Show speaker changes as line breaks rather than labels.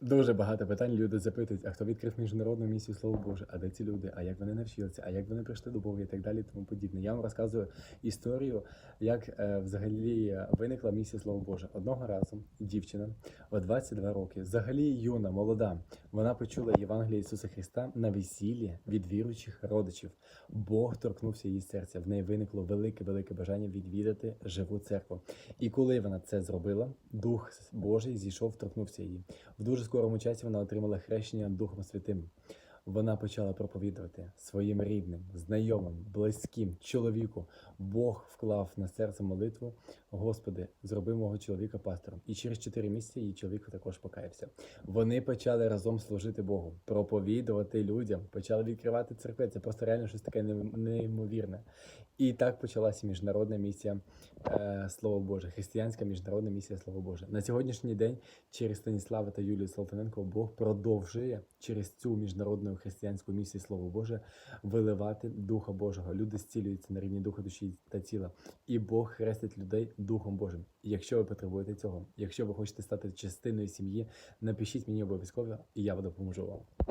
Дуже багато питань люди запитують, а хто відкрив міжнародну місію Слово Боже, а де ці люди, а як вони навчилися, а як вони прийшли до Бога і так далі, тому подібне. Я вам розказую історію, як е, взагалі виникла місія Слово Боже. Одного разу дівчина о 22 роки, взагалі юна, молода, вона почула Євангелія Ісуса Христа на весіллі від віруючих родичів. Бог торкнувся її серця. В неї виникло велике, велике бажання відвідати живу церкву. І коли вона це зробила, Дух Божий зійшов, торкнувся її. В дуже скорому часі вона отримала хрещення Духом Святим. Вона почала проповідувати своїм рідним, знайомим, близьким, чоловіку. Бог вклав на серце молитву. Господи, зроби мого чоловіка пастором. І через 4 місяці її чоловік також покаявся. Вони почали разом служити Богу, проповідувати людям, почали відкривати церкви. Це просто реально щось таке неймовірне. І так почалася міжнародна місія е, Слово Боже, християнська міжнародна місія Слово Боже. На сьогоднішній день через Станіслава та Юлію Солфаненко Бог продовжує через цю міжнародну християнську місію Слово Боже виливати Духа Божого. Люди зцілюються на рівні духа, душі та тіла. І Бог хрестить людей Духом Божим. Якщо ви потребуєте цього, якщо ви хочете стати частиною сім'ї, напишіть мені обов'язково, і я допоможу вам.